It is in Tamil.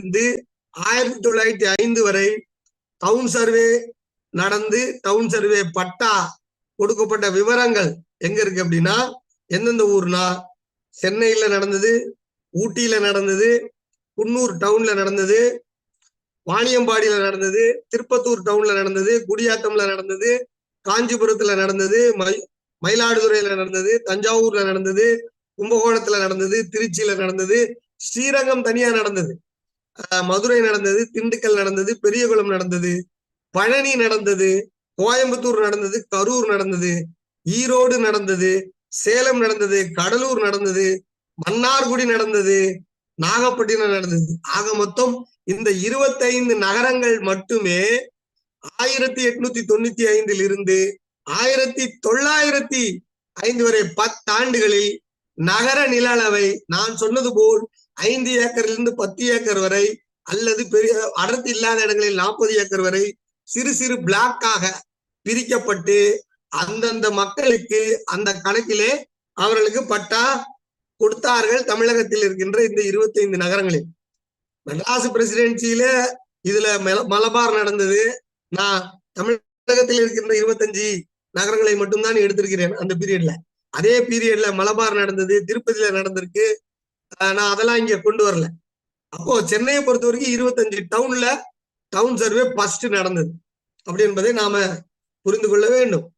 இருந்து ஆயிரத்தி தொள்ளாயிரத்தி ஐந்து வரை டவுன் சர்வே நடந்து டவுன் சர்வே பட்டா கொடுக்கப்பட்ட விவரங்கள் எங்க இருக்கு அப்படின்னா எந்தெந்த ஊர்னா சென்னையில நடந்தது ஊட்டியில நடந்தது குன்னூர் டவுன்ல நடந்தது வாணியம்பாடியில நடந்தது திருப்பத்தூர் டவுன்ல நடந்தது குடியாத்தம்ல நடந்தது காஞ்சிபுரத்துல நடந்தது மை- மயிலாடுதுறையில நடந்தது தஞ்சாவூர்ல நடந்தது கும்பகோணத்துல நடந்தது திருச்சியில நடந்தது ஸ்ரீரங்கம் தனியா நடந்தது. மதுரை நடந்தது திண்டுக்கல் நடந்தது பெரியகுளம் நடந்தது பழனி நடந்தது கோயம்புத்தூர் நடந்தது கரூர் நடந்தது ஈரோடு நடந்தது சேலம் நடந்தது கடலூர் நடந்தது மன்னார்குடி நடந்தது நாகப்பட்டினம் நடந்தது. ஆக மொத்தம் இந்த இருபத்தைந்து நகரங்கள் மட்டுமே ஆயிரத்தி எட்நூத்தி தொண்ணூத்தி ஐந்தில் இருந்து ஆயிரத்தி தொள்ளாயிரத்தி ஐந்து வரை பத்தாண்டுகளில் நகர நில அளவை நான் சொன்னது போல் ஐந்து ஏக்கரிலிருந்து பத்து ஏக்கர் வரை அல்லது பெரிய அடர்த்தி இல்லாத இடங்களில் நாற்பது ஏக்கர் வரை சிறு சிறு பிளாக்காக பிரிக்கப்பட்டு அந்தந்த மக்களுக்கு அந்த கணக்கிலே அவர்களுக்கு பட்டா கொடுத்தார்கள் தமிழகத்தில் இருக்கின்ற இந்த இருபத்தி ஐந்து நகரங்களில். மெட்ராஸ் பிரசிடென்சியில இதுல மலபார் நடந்தது. நான் தமிழகத்தில் இருக்கின்ற இருபத்தஞ்சு நகரங்களை மட்டும்தான் எடுத்திருக்கிறேன் அந்த பீரியட்ல அதே பீரியட்ல மலபார் நடந்தது திருப்பதியில நடந்திருக்கு. நான் அதெல்லாம் இங்க கொண்டு வரல. அப்போ சென்னையை பொறுத்த வரைக்கும் இருபத்தஞ்சு டவுன்ல டவுன் சர்வே ஃபர்ஸ்ட் நடந்தது. அப்படி என்பதை நாம புரிந்து கொள்ள வேண்டும்.